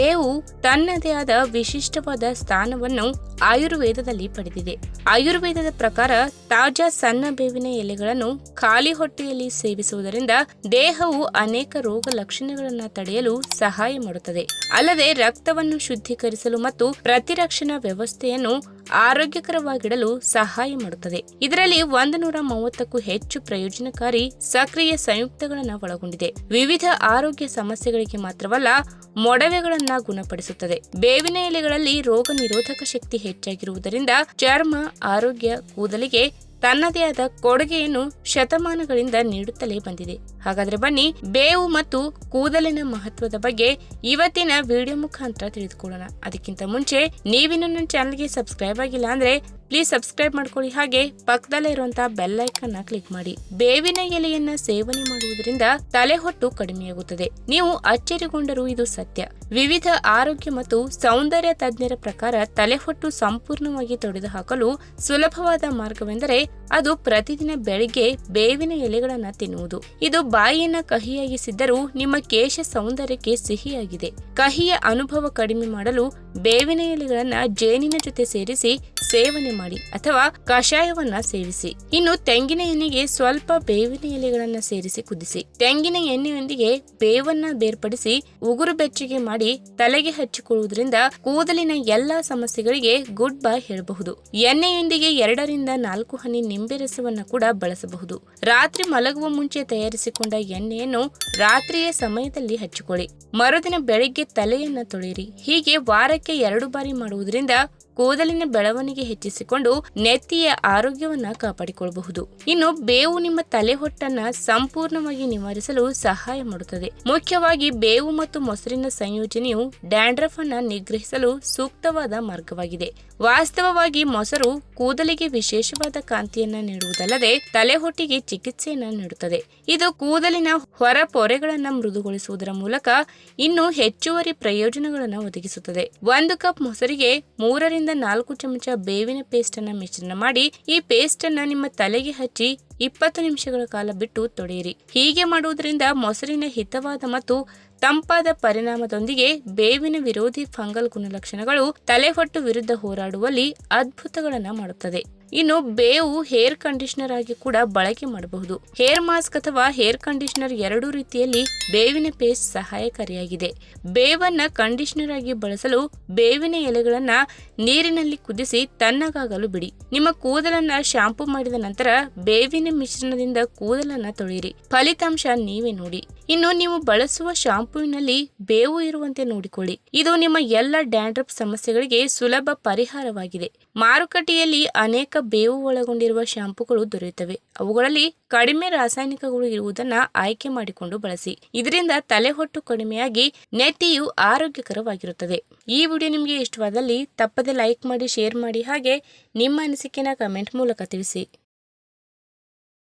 ಬೇವು ತನ್ನದೇ ಆದ ವಿಶಿಷ್ಟವಾದ ಸ್ಥಾನವನ್ನು ಆಯುರ್ವೇದದಲ್ಲಿ ಪಡೆದಿದೆ. ಆಯುರ್ವೇದದ ಪ್ರಕಾರ ತಾಜಾ ಸಣ್ಣ ಬೇವಿನ ಎಲೆಗಳನ್ನು ಖಾಲಿ ಹೊಟ್ಟೆಯಲ್ಲಿ ಸೇವಿಸುವುದರಿಂದ ದೇಹವು ಅನೇಕ ರೋಗ ಲಕ್ಷಣಗಳನ್ನು ತಡೆಯಲು ಸಹಾಯ ಮಾಡುತ್ತದೆ. ಅಲ್ಲದೆ ರಕ್ತವನ್ನು ಶುದ್ಧೀಕರಿಸಲು ಮತ್ತು ಪ್ರತಿರಕ್ಷಣಾ ವ್ಯವಸ್ಥೆಯನ್ನು ಆರೋಗ್ಯಕರವಾಗಿಡಲು ಸಹಾಯ ಮಾಡುತ್ತದೆ. ಇದರಲ್ಲಿ ಒಂದು ನೂರ ಮೂವತ್ತಕ್ಕೂ ಹೆಚ್ಚು ಪ್ರಯೋಜನಕಾರಿ ಸಕ್ರಿಯ ಸಂಯುಕ್ತಗಳನ್ನು ಒಳಗೊಂಡಿದೆ. ವಿವಿಧ ಆರೋಗ್ಯ ಸಮಸ್ಯೆಗಳಿಗೆ ಮಾತ್ರವಲ್ಲ, ಮೊಡವೆಗಳನ್ನ ಗುಣಪಡಿಸುತ್ತದೆ. ಬೇವಿನ ಎಲೆಗಳಲ್ಲಿ ರೋಗ ನಿರೋಧಕ ಶಕ್ತಿ ಹೆಚ್ಚಾಗಿರುವುದರಿಂದ ಚರ್ಮ, ಆರೋಗ್ಯ, ಕೂದಲಿಗೆ ತನ್ನದೇ ಆದ ಕೊಡುಗೆಯನ್ನು ಶತಮಾನಗಳಿಂದ ನೀಡುತ್ತಲೇ ಬಂದಿದೆ. ಹಾಗಾದ್ರೆ ಬನ್ನಿ, ಬೇವು ಮತ್ತು ಕೂದಲಿನ ಮಹತ್ವದ ಬಗ್ಗೆ ಇವತ್ತಿನ ವಿಡಿಯೋ ಮುಖಾಂತರ ತಿಳಿದುಕೊಳ್ಳೋಣ. ಅದಕ್ಕಿಂತ ಮುಂಚೆ ನೀವಿನ ನನ್ನ ಚಾನಲ್ಗೆ ಸಬ್ಸ್ಕ್ರೈಬ್ ಆಗಿಲ್ಲ ಅಂದ್ರೆ ಪ್ಲೀಸ್ ಸಬ್ಸ್ಕ್ರೈಬ್ ಮಾಡ್ಕೊಳ್ಳಿ. ಹಾಗೆ ಪಕ್ಕದಲ್ಲೇ ಇರುವಂತಹ ಐಕನ್ ಕ್ಲಿಕ್ ಮಾಡಿ. ಬೇವಿನ ಎಲೆಯನ್ನ ಸೇವನೆ ಮಾಡುವುದರಿಂದ ತಲೆಹೊಟ್ಟು ಕಡಿಮೆಯಾಗುತ್ತದೆ. ನೀವು ಅಚ್ಚರಿಗೊಂಡರೂ ಇದು ಸತ್ಯ. ವಿವಿಧ ಆರೋಗ್ಯ ಮತ್ತು ಸೌಂದರ್ಯ ತಜ್ಞರ ಪ್ರಕಾರ ತಲೆಹೊಟ್ಟು ಸಂಪೂರ್ಣವಾಗಿ ತೊಡೆದು ಹಾಕಲು ಸುಲಭವಾದ ಮಾರ್ಗವೆಂದರೆ ಅದು ಪ್ರತಿದಿನ ಬೆಳಿಗ್ಗೆ ಬೇವಿನ ಎಲೆಗಳನ್ನ ತಿನ್ನುವುದು. ಇದು ಬಾಯಿಯನ್ನ ಕಹಿಯಾಗಿಸಿದ್ದರೂ ನಿಮ್ಮ ಕೇಶ ಸೌಂದರ್ಯಕ್ಕೆ ಸಿಹಿಯಾಗಿದೆ. ಕಹಿಯ ಅನುಭವ ಕಡಿಮೆ ಮಾಡಲು ಬೇವಿನ ಎಲೆಗಳನ್ನ ಜೇನಿನ ಜೊತೆ ಸೇರಿಸಿ ಸೇವನೆ ಮಾಡಿ ಅಥವಾ ಕಷಾಯವನ್ನ ಸೇವಿಸಿ. ಇನ್ನು ತೆಂಗಿನ ಎಣ್ಣೆಗೆ ಸ್ವಲ್ಪ ಬೇವಿನ ಎಲೆಗಳನ್ನ ಸೇರಿಸಿ ಕುದಿಸಿ. ತೆಂಗಿನ ಎಣ್ಣೆಯೊಂದಿಗೆ ಬೇವನ್ನ ಬೇರ್ಪಡಿಸಿ ಉಗುರು ಬೆಚ್ಚಗೆ ಮಾಡಿ ತಲೆಗೆ ಹಚ್ಚಿಕೊಳ್ಳುವುದರಿಂದ ಕೂದಲಿನ ಎಲ್ಲಾ ಸಮಸ್ಯೆಗಳಿಗೆ ಗುಡ್ ಬೈ ಹೇಳಬಹುದು. ಎಣ್ಣೆಯೊಂದಿಗೆ ಎರಡರಿಂದ ನಾಲ್ಕು ಹನಿ ನಿಂಬೆ ರಸವನ್ನ ಕೂಡ ಬಳಸಬಹುದು. ರಾತ್ರಿ ಮಲಗುವ ಮುಂಚೆ ತಯಾರಿಸಿಕೊಂಡ ಎಣ್ಣೆಯನ್ನು ರಾತ್ರಿಯ ಸಮಯದಲ್ಲಿ ಹಚ್ಚಿಕೊಳ್ಳಿ. ಮರುದಿನ ಬೆಳಿಗ್ಗೆ ತಲೆಯನ್ನ ತೊಳೆಯಿರಿ. ಹೀಗೆ ವಾರಕ್ಕೆ ಎರಡು ಬಾರಿ ಮಾಡುವುದರಿಂದ ಕೂದಲಿನ ಬೆಳವಣಿಗೆ ಹೆಚ್ಚಿಸಿಕೊಂಡು ನೆತ್ತಿಯ ಆರೋಗ್ಯವನ್ನ ಕಾಪಾಡಿಕೊಳ್ಳಬಹುದು ಇನ್ನು ಬೇವು ನಿಮ್ಮ ತಲೆ ಹೊಟ್ಟನ್ನ ಸಂಪೂರ್ಣವಾಗಿ ನಿವಾರಿಸಲು ಸಹಾಯ ಮಾಡುತ್ತದೆ. ಮುಖ್ಯವಾಗಿ ಬೇವು ಮತ್ತು ಮೊಸರಿನ ಸಂಯೋಜನೆಯು ಡ್ಯಾಂಡ್ರಫ್ ಅನ್ನ ನಿಗ್ರಹಿಸಲು ಸೂಕ್ತವಾದ ಮಾರ್ಗವಾಗಿದೆ. ವಾಸ್ತವವಾಗಿ ಮೊಸರು ಕೂದಲಿಗೆ ವಿಶೇಷವಾದ ಕಾಂತಿಯನ್ನ ನೀಡುವುದಲ್ಲದೆ ತಲೆಹೊಟ್ಟಿಗೆ ಚಿಕಿತ್ಸೆಯನ್ನ ನೀಡುತ್ತದೆ. ಇದು ಕೂದಲಿನ ಹೊರ ಪೊರೆಗಳನ್ನ ಮೃದುಗೊಳಿಸುವುದರ ಮೂಲಕ ಇನ್ನೂ ಹೆಚ್ಚುವರಿ ಪ್ರಯೋಜನಗಳನ್ನು ಒದಗಿಸುತ್ತದೆ. ಒಂದು ಕಪ್ ಮೊಸರಿಗೆ ಮೂರರಿಂದ ನಾಲ್ಕು ಚಮಚ ಬೇವಿನ ಪೇಸ್ಟ್ ಅನ್ನ ಮಿಶ್ರಣ ಮಾಡಿ ಈ ಪೇಸ್ಟ್ ಅನ್ನ ನಿಮ್ಮ ತಲೆಗೆ ಹಚ್ಚಿ ಇಪ್ಪತ್ತು ನಿಮಿಷಗಳ ಕಾಲ ಬಿಟ್ಟು ತೊಳೆಯಿರಿ ಹೀಗೆ ಮಾಡುವುದರಿಂದ ಮೊಸರಿನ ಹಿತವಾದ ಮತ್ತು ತಂಪಾದ ಪರಿಣಾಮದೊಂದಿಗೆ ಬೇವಿನ ವಿರೋಧಿ ಫಂಗಲ್ ಗುಣಲಕ್ಷಣಗಳು ತಲೆಹೊಟ್ಟು ವಿರುದ್ಧ ಹೋರಾಡುವಲ್ಲಿ ಅದ್ಭುತಗಳನ್ನು ಮಾಡುತ್ತದೆ. ಇನ್ನು ಬೇವು, ಹೇರ್ ಕಂಡೀಷನರ್ ಆಗಿ ಕೂಡ ಬಳಕೆ ಮಾಡಬಹುದು. ಹೇರ್ ಮಾಸ್ಕ್ ಅಥವಾ ಹೇರ್ ಕಂಡೀಷನರ್ ಎರಡೂ ರೀತಿಯಲ್ಲಿ ಬೇವಿನ ಪೇಸ್ಟ್ ಸಹಾಯಕಾರಿಯಾಗಿದೆ. ಬೇವನ್ನ ಕಂಡೀಷನರ್ ಆಗಿ ಬಳಸಲು ಬೇವಿನ ಎಲೆಗಳನ್ನ ನೀರಿನಲ್ಲಿ ಕುದಿಸಿ ತಣ್ಣಗಾಗಲು ಬಿಡಿ. ನಿಮ್ಮ ಕೂದಲನ್ನ ಶಾಂಪೂ ಮಾಡಿದ ನಂತರ ಬೇವಿನ ಮಿಶ್ರಣದಿಂದ ಕೂದಲನ್ನ ತೊಳೆಯಿರಿ. ಫಲಿತಾಂಶ ನೀವೇ ನೋಡಿ. ಇನ್ನು ನೀವು ಬಳಸುವ ಶಾಂಪೂವಿನಲ್ಲಿ ಬೇವು ಇರುವಂತೆ ನೋಡಿಕೊಳ್ಳಿ. ಇದು ನಿಮ್ಮ ಎಲ್ಲ ಡ್ಯಾಂಡ್ರಫ್ ಸಮಸ್ಯೆಗಳಿಗೆ ಸುಲಭ ಪರಿಹಾರವಾಗಿದೆ. ಮಾರುಕಟ್ಟೆಯಲ್ಲಿ ಅನೇಕ ಬೇವು ಒಳಗೊಂಡಿರುವ ಶಾಂಪೂಗಳು ದೊರೆಯುತ್ತವೆ. ಅವುಗಳಲ್ಲಿ ಕಡಿಮೆ ರಾಸಾಯನಿಕಗಳು ಇರುವುದನ್ನು ಆಯ್ಕೆ ಮಾಡಿಕೊಂಡು ಬಳಸಿ. ಇದರಿಂದ ತಲೆ ಹೊಟ್ಟು ಕಡಿಮೆಯಾಗಿ ನೆತ್ತಿಯು ಆರೋಗ್ಯಕರವಾಗಿರುತ್ತದೆ. ಈ ವಿಡಿಯೋ ನಿಮಗೆ ಇಷ್ಟವಾದಲ್ಲಿ ತಪ್ಪದೆ ಲೈಕ್ ಮಾಡಿ, ಶೇರ್ ಮಾಡಿ ಹಾಗೆ ನಿಮ್ಮ ಅನಿಸಿಕೆನ ಕಮೆಂಟ್ ಮೂಲಕ ತಿಳಿಸಿ.